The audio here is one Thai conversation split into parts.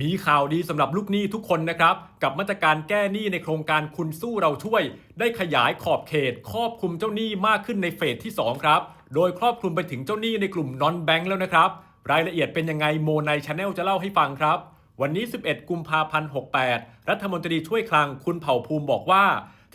มีข่าวดีสำหรับลูกหนี้ทุกคนนะครับ กับมาตรการแก้หนี้ในโครงการคุณสู้เราช่วย ได้ขยายขอบเขตครอบคลุมเจ้าหนี้มากขึ้นในเฟสที่ 2 ครับ โดยครอบคลุมไปถึงเจ้าหนี้ในกลุ่มนอนแบงค์แล้วนะครับ รายละเอียดเป็นยังไงโมในชาแนลจะเล่าให้ฟังครับ วันนี้ 11 กุมภาพันธ์ 68 รัฐมนตรีช่วยคลังคุณเผ่าภูมิบอกว่า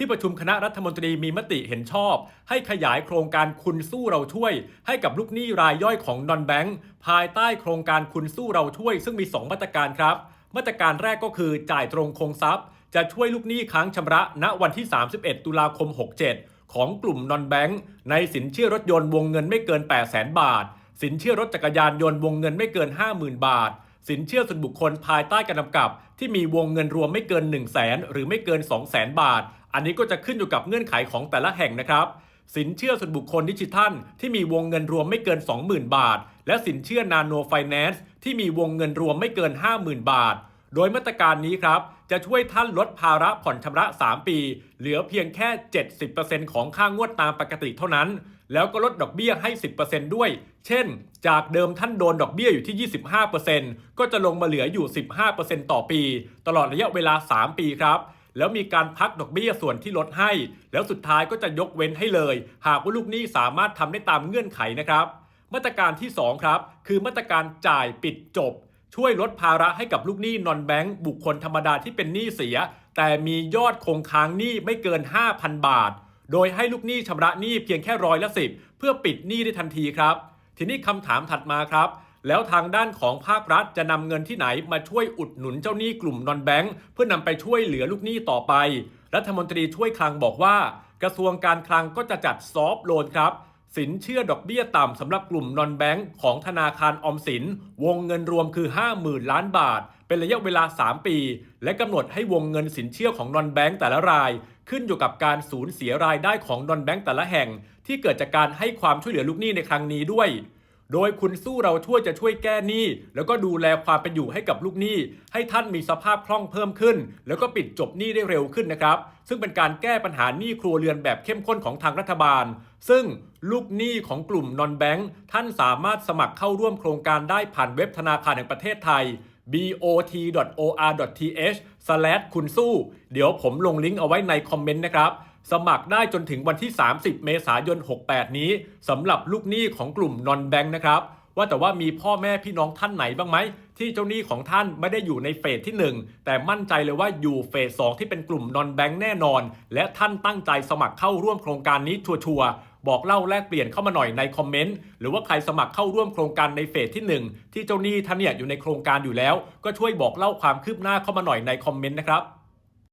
ที่ประชุมคณะรัฐมนตรีมีมติเห็นชอบ ให้ขยายโครงการคุณสู้เราช่วย ให้กับลูกหนี้รายย่อยของนอนแบงค์ภายใต้โครงการคุณสู้เราช่วย ซึ่งมี 2 มาตรการครับ มาตรการแรกก็คือจ่ายตรงคงทรัพย์ จะช่วยลูกหนี้ค้างชำระ ณวันที่ 31 ตุลาคม 67 ของกลุ่มนอนแบงค์ในสินเชื่อรถยนต์วงเงินไม่เกิน 8 0 0 0 0 0บาท สินเชื่อรถจักรยานยนต์วงเงินไม่เกิน 50,000 บาทสินเชื่อส่วนบุคคลภายใต้การกำกับ ที่มีวงเงินรวมไม่เกิน 1 0 0 0 0แสนหรือไม่เกิน 2 0 0 0 0 0บาท อันนี้ก็จะขึ้นอยู่กับเงื่อนไขของแต่ละแห่งนะครับ สินเชื่อส่วนบุคคลดิจิทัล ที่มีวงเงินรวมไม่เกิน 20,000 บาท และสินเชื่อนาโนไฟแนนซ์ที่มีวงเงินรวมไม่เกิน 50,000 บาท โดยมาตรการนี้ครับจะช่วยท่านลดภาระผ่อนชำระ 3 ปี เหลือเพียงแค่ 70%ของค่างวดตามปกติเท่านั้น แล้วก็ลดดอกเบี้ยให้ 10%ด้วย เช่น จากเดิมท่านโดนดอกเบี้ยอยู่ที่ 25%ก็จะลงมาเหลืออยู่ 15%ต่อปี ตลอดระยะเวลา 3 ปีครับ แล้วมีการพักดอกเบี้ยส่วนที่ลดให้ แล้วสุดท้ายก็จะยกเว้นให้เลย หากว่าลูกหนี้สามารถทำได้ตามเงื่อนไขนะครับ มาตรการที่ 2 ครับ คือมาตรการจ่ายปิดจบ ช่วยลดภาระให้กับลูกหนี้นอนแบงก์บุคคลธรรมดาที่เป็นหนี้เสีย แต่มียอดคงค้างหนี้ไม่เกิน 5,000 บาท โดยให้ลูกหนี้ชำระหนี้เพียงแค่ร้อยละสิบเพื่อปิดหนี้ได้ทันทีครับ ทีนี้คำถามถัดมาครับ แล้วทางด้านของภาครัฐจะนำเงินที่ไหนมาช่วยอุดหนุนเจ้าหนี้กลุ่มนอนแบงก์เพื่อนำไปช่วยเหลือลูกหนี้ต่อไป รัฐมนตรีช่วยคลังบอกว่า กระทรวงการคลังก็จะจัดซอฟโลนครับสินเชื่อดอกเบี้ยต่ำสำหรับกลุ่มนอนแบงก์ของธนาคารออมสิน วงเงินรวมคือ 50,000 ล้านบาท เป็นระยะเวลา 3 ปี และกำหนดให้วงเงินสินเชื่อของนอนแบงก์แต่ละราย ขึ้นอยู่กับการสูญเสียรายได้ของนอนแบงก์แต่ละแห่ง ที่เกิดจากการให้ความช่วยเหลือลูกหนี้ในครั้งนี้ด้วย โดยคุณสู้เราช่วยจะช่วยแก้หนี้ แล้วก็ดูแลความเป็นอยู่ให้กับลูกหนี้ ให้ท่านมีสภาพคล่องเพิ่มขึ้น แล้วก็ปิดจบหนี้ได้เร็วขึ้นนะครับ ซึ่งเป็นการแก้ปัญหาหนี้ครัวเรือนแบบเข้มข้นของทางรัฐบาล ซึ่งลูกหนี้ของกลุ่มนอนแบงค์ท่านสามารถสมัครเข้าร่วมโครงการได้ผ่านเว็บธนาคารแห่งประเทศไทย bot.or.th คุณสู้ เดี๋ยวผมลงลิงก์เอาไว้ในคอมเมนต์นะครับ สมัครได้จนถึงวันที่ 30 เมษายน 68 นี้สำหรับลูกหนี้ของกลุ่มนอนแบงค์นะครับ ว่าแต่ว่ามีพ่อแม่พี่น้องท่านไหนบ้างไหม ที่เจ้าหนี้ของท่านไม่ได้อยู่ในเฟสที่ 1 แต่มั่นใจเลยว่าอยู่เฟส 2 ที่เป็นกลุ่มนอนแบงค์แน่นอน และท่านตั้งใจสมัครเข้าร่วมโครงการนี้ชัวร์ บอกเล่าแลกเปลี่ยนเข้ามาหน่อยในคอมเมนต์หรือว่าใครสมัครเข้าร่วมโครงการในเฟสที่ 1 ที่เจ้าหนี้ท่านเนี่ยอยู่ในโครงการอยู่แล้ว ก็ช่วยบอกเล่าความคืบหน้าเข้ามาหน่อยในคอมเมนต์นะครับ